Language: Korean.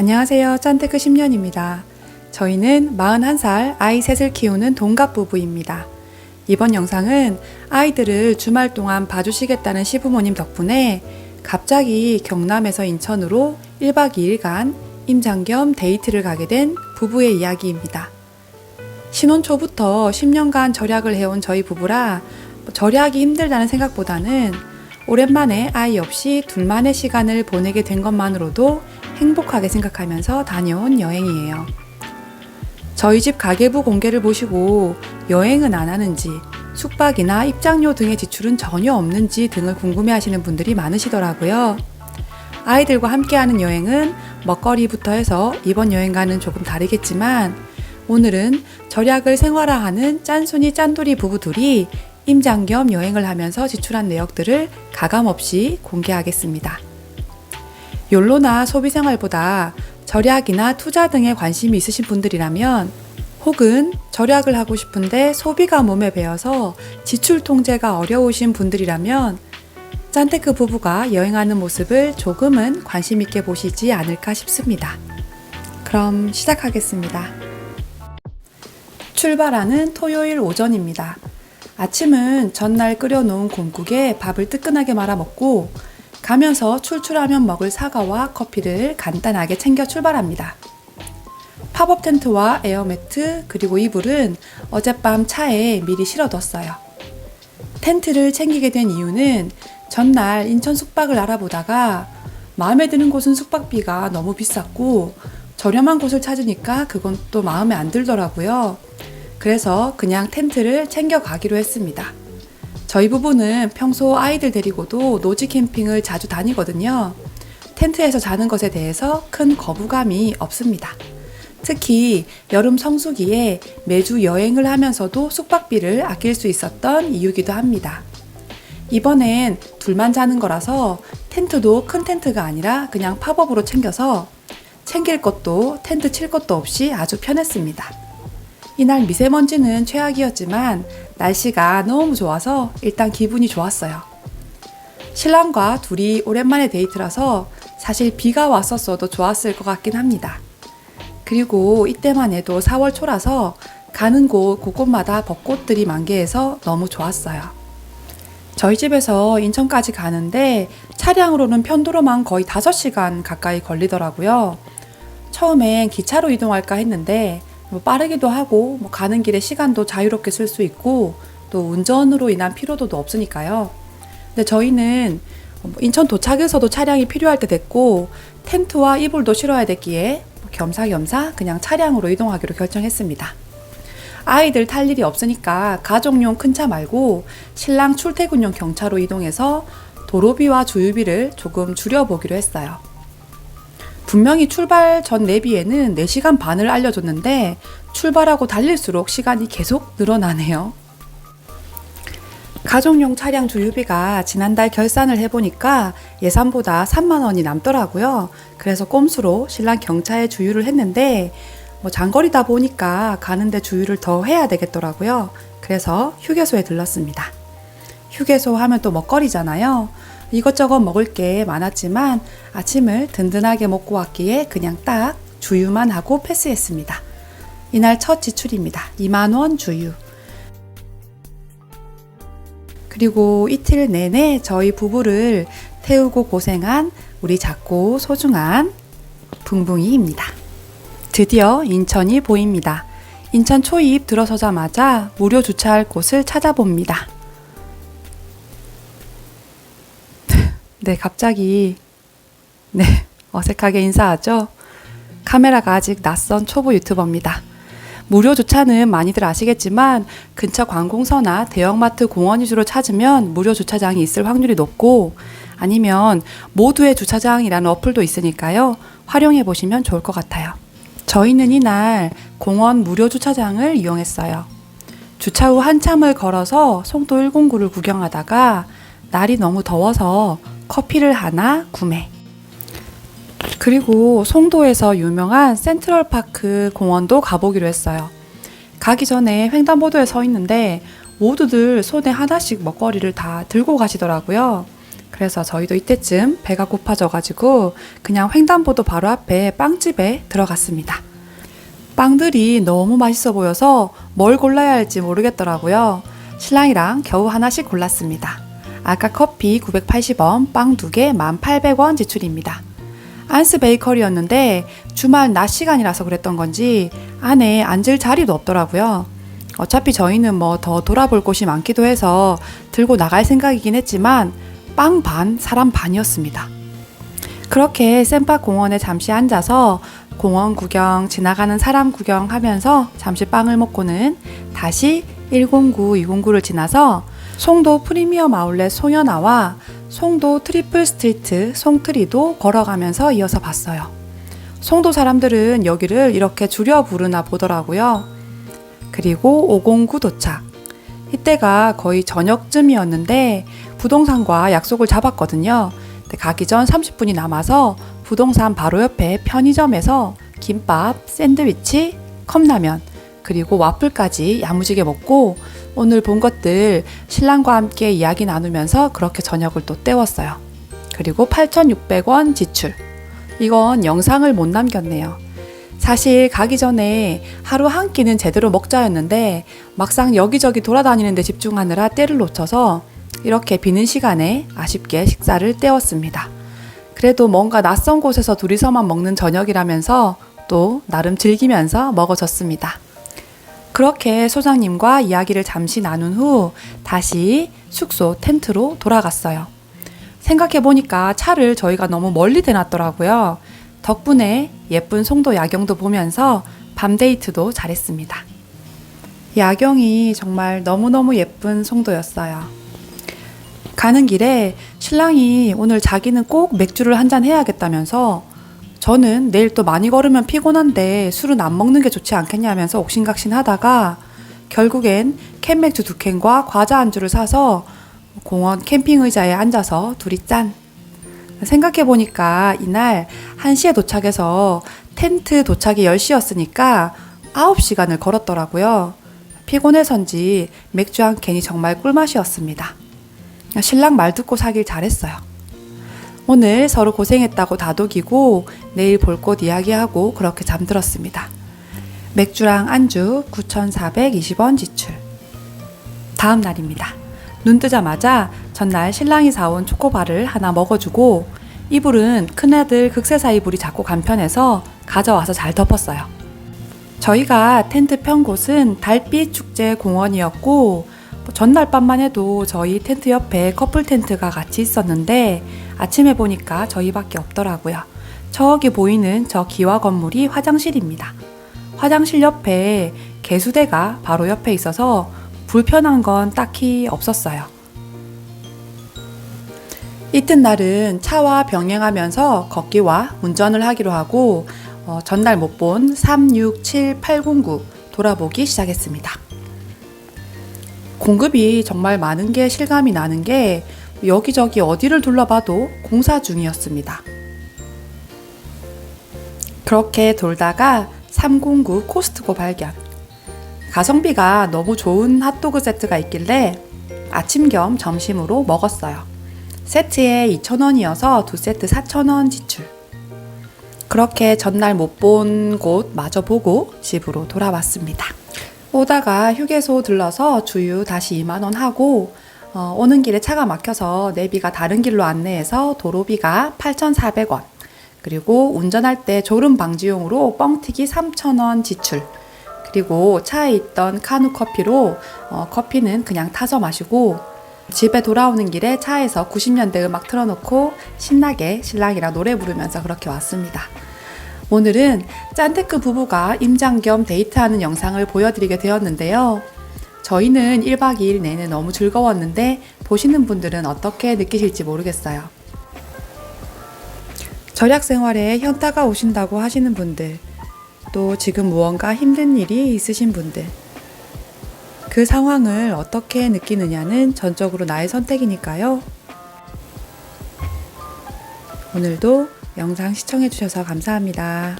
안녕하세요. 짠테크 10년입니다. 저희는 41살 아이 셋을 키우는 동갑 부부입니다. 이번 영상은 아이들을 주말 동안 봐주시겠다는 시부모님 덕분에 갑자기 경남에서 인천으로 1박 2일간 임장 겸 데이트를 가게 된 부부의 이야기입니다. 신혼 초부터 10년간 절약을 해온 저희 부부라 뭐 절약이 힘들다는 생각보다는 오랜만에 아이 없이 둘만의 시간을 보내게 된 것만으로도 행복하게 생각하면서 다녀온 여행이에요. 저희 집 가계부 공개를 보시고 여행은 안 하는지, 숙박이나 입장료 등의 지출은 전혀 없는지 등을 궁금해 하시는 분들이 많으시더라고요. 아이들과 함께하는 여행은 먹거리부터 해서 이번 여행과는 조금 다르겠지만 오늘은 절약을 생활화하는 짠순이 짠돌이 부부 둘이 임장 겸 여행을 하면서 지출한 내역들을 가감없이 공개하겠습니다. 욜로나 소비 생활보다 절약이나 투자 등에 관심이 있으신 분들이라면 혹은 절약을 하고 싶은데 소비가 몸에 배어서 지출 통제가 어려우신 분들이라면 짠테크 부부가 여행하는 모습을 조금은 관심 있게 보시지 않을까 싶습니다. 그럼 시작하겠습니다. 출발하는 토요일 오전입니다. 아침은 전날 끓여놓은 곰국에 밥을 뜨끈하게 말아 먹고 가면서 출출하면 먹을 사과와 커피를 간단하게 챙겨 출발합니다. 팝업 텐트와 에어매트 그리고 이불은 어젯밤 차에 미리 실어뒀어요. 텐트를 챙기게 된 이유는 전날 인천 숙박을 알아보다가 마음에 드는 곳은 숙박비가 너무 비쌌고 저렴한 곳을 찾으니까 그건 또 마음에 안 들더라고요. 그래서 그냥 텐트를 챙겨 가기로 했습니다. 저희 부부는 평소 아이들 데리고도 노지 캠핑을 자주 다니거든요. 텐트에서 자는 것에 대해서 큰 거부감이 없습니다. 특히 여름 성수기에 매주 여행을 하면서도 숙박비를 아낄 수 있었던 이유기도 합니다. 이번엔 둘만 자는 거라서 텐트도 큰 텐트가 아니라 그냥 팝업으로 챙겨서 챙길 것도 텐트 칠 것도 없이 아주 편했습니다. 이날 미세먼지는 최악이었지만 날씨가 너무 좋아서 일단 기분이 좋았어요. 신랑과 둘이 오랜만에 데이트라서 사실 비가 왔었어도 좋았을 것 같긴 합니다. 그리고 이때만 해도 4월 초라서 가는 곳 곳곳마다 벚꽃들이 만개해서 너무 좋았어요. 저희 집에서 인천까지 가는데 차량으로는 편도로만 거의 5시간 가까이 걸리더라고요. 처음엔 기차로 이동할까 했는데 뭐 빠르기도 하고 뭐 가는 길에 시간도 자유롭게 쓸 수 있고 또 운전으로 인한 피로도도 없으니까요. 근데 저희는 뭐 인천 도착에서도 차량이 필요할 때 됐고 텐트와 이불도 실어야 됐기에 겸사겸사 그냥 차량으로 이동하기로 결정했습니다. 아이들 탈 일이 없으니까 가족용 큰 차 말고 신랑 출퇴근용 경차로 이동해서 도로비와 주유비를 조금 줄여보기로 했어요. 분명히 출발 전 내비에는 4시간 반을 알려줬는데 출발하고 달릴수록 시간이 계속 늘어나네요. 가족용 차량 주유비가 지난달 결산을 해보니까 예산보다 3만 원이 남더라고요. 그래서 꼼수로 신랑 경차에 주유를 했는데 뭐 장거리다 보니까 가는데 주유를 더 해야 되겠더라고요. 그래서 휴게소에 들렀습니다. 휴게소 하면 또 먹거리잖아요. 이것저것 먹을 게 많았지만 아침을 든든하게 먹고 왔기에 그냥 딱 주유만 하고 패스했습니다. 이날 첫 지출입니다. 2만원 주유. 그리고 이틀 내내 저희 부부를 태우고 고생한 우리 작고 소중한 붕붕이입니다. 드디어 인천이 보입니다. 인천 초입 들어서자마자 무료 주차할 곳을 찾아봅니다. 네, 갑자기 네, 어색하게 인사하죠. 카메라가 아직 낯선 초보 유튜버입니다. 무료 주차는 많이들 아시겠지만 근처 관공서나 대형마트 공원 위주로 찾으면 무료 주차장이 있을 확률이 높고 아니면 모두의 주차장이라는 어플도 있으니까요. 활용해 보시면 좋을 것 같아요. 저희는 이날 공원 무료 주차장을 이용했어요. 주차 후 한참을 걸어서 송도 109를 구경하다가 날이 너무 더워서 커피를 하나 구매. 그리고 송도에서 유명한 센트럴파크 공원도 가보기로 했어요. 가기 전에 횡단보도에 서 있는데 모두들 손에 하나씩 먹거리를 다 들고 가시더라고요. 그래서 저희도 이때쯤 배가 고파져가지고 그냥 횡단보도 바로 앞에 빵집에 들어갔습니다. 빵들이 너무 맛있어 보여서 뭘 골라야 할지 모르겠더라고요. 신랑이랑 겨우 하나씩 골랐습니다. 아까 커피 980원, 빵 2개 1,800원 지출입니다. 안스 베이커리였는데 주말 낮 시간이라서 그랬던 건지 안에 앉을 자리도 없더라고요. 어차피 저희는 뭐 더 돌아볼 곳이 많기도 해서 들고 나갈 생각이긴 했지만 빵 반, 사람 반이었습니다. 그렇게 샘파 공원에 잠시 앉아서 공원 구경, 지나가는 사람 구경 하면서 잠시 빵을 먹고는 다시 109, 209를 지나서 송도 프리미엄 아울렛 송현아와 송도 트리플 스트리트 송트리도 걸어가면서 이어서 봤어요. 송도 사람들은 여기를 이렇게 줄여 부르나 보더라고요. 그리고 509 도착. 이때가 거의 저녁쯤이었는데 부동산과 약속을 잡았거든요. 가기 전 30분이 남아서 부동산 바로 옆에 편의점에서 김밥, 샌드위치, 컵라면, 그리고 와플까지 야무지게 먹고 오늘 본 것들 신랑과 함께 이야기 나누면서 그렇게 저녁을 또 때웠어요. 그리고 8,600원 지출. 이건 영상을 못 남겼네요. 사실 가기 전에 하루 한 끼는 제대로 먹자였는데 막상 여기저기 돌아다니는데 집중하느라 때를 놓쳐서 이렇게 비는 시간에 아쉽게 식사를 때웠습니다. 그래도 뭔가 낯선 곳에서 둘이서만 먹는 저녁이라면서 또 나름 즐기면서 먹어졌습니다. 그렇게 소장님과 이야기를 잠시 나눈 후 다시 숙소 텐트로 돌아갔어요. 생각해보니까 차를 저희가 너무 멀리 대놨더라고요. 덕분에 예쁜 송도 야경도 보면서 밤 데이트도 잘했습니다. 야경이 정말 너무너무 예쁜 송도였어요. 가는 길에 신랑이 오늘 자기는 꼭 맥주를 한 잔 해야겠다면서 저는 내일 또 많이 걸으면 피곤한데 술은 안 먹는 게 좋지 않겠냐면서 옥신각신 하다가 결국엔 캔맥주 두 캔과 과자 안주를 사서 공원 캠핑 의자에 앉아서 둘이 짠. 생각해보니까 이날 1시에 도착해서 텐트 도착이 10시였으니까 9시간을 걸었더라고요. 피곤해서인지 맥주 한 캔이 정말 꿀맛이었습니다. 신랑 말 듣고 사길 잘했어요. 오늘 서로 고생했다고 다독이고 내일 볼 곳 이야기하고 그렇게 잠들었습니다. 맥주랑 안주 9,420원 지출. 다음 날입니다. 눈 뜨자마자 전날 신랑이 사온 초코바를 하나 먹어주고 이불은 큰아들 극세사 이불이 자꾸 간편해서 가져와서 잘 덮었어요. 저희가 텐트 편 곳은 달빛 축제 공원이었고 뭐 전날 밤만 해도 저희 텐트 옆에 커플 텐트가 같이 있었는데 아침에 보니까 저희밖에 없더라고요. 저기 보이는 저 기와 건물이 화장실입니다. 화장실 옆에 개수대가 바로 옆에 있어서 불편한 건 딱히 없었어요. 이튿날은 차와 병행하면서 걷기와 운전을 하기로 하고 어, 전날 못 본 367809 돌아보기 시작했습니다. 공급이 정말 많은 게 실감이 나는 게 여기저기 어디를 둘러봐도 공사 중이었습니다. 그렇게 돌다가 309 코스트코 발견. 가성비가 너무 좋은 핫도그 세트가 있길래 아침 겸 점심으로 먹었어요. 세트에 2,000원이어서 두 세트 4,000원 지출. 그렇게 전날 못 본 곳 마저 보고 집으로 돌아왔습니다. 오다가 휴게소 들러서 주유 다시 2만원 하고 어, 오는 길에 차가 막혀서 내비가 다른 길로 안내해서 도로비가 8,400원. 그리고 운전할 때 졸음 방지용으로 뻥튀기 3,000원 지출. 그리고 차에 있던 카누 커피로 어, 커피는 그냥 타서 마시고 집에 돌아오는 길에 차에서 90년대 음악 틀어놓고 신나게 신랑이랑 노래 부르면서 그렇게 왔습니다. 오늘은 짠테크 부부가 임장 겸 데이트하는 영상을 보여드리게 되었는데요. 저희는 1박 2일 내내 너무 즐거웠는데 보시는 분들은 어떻게 느끼실지 모르겠어요. 절약 생활에 현타가 오신다고 하시는 분들, 또 지금 무언가 힘든 일이 있으신 분들, 그 상황을 어떻게 느끼느냐는 전적으로 나의 선택이니까요. 오늘도 영상 시청해주셔서 감사합니다.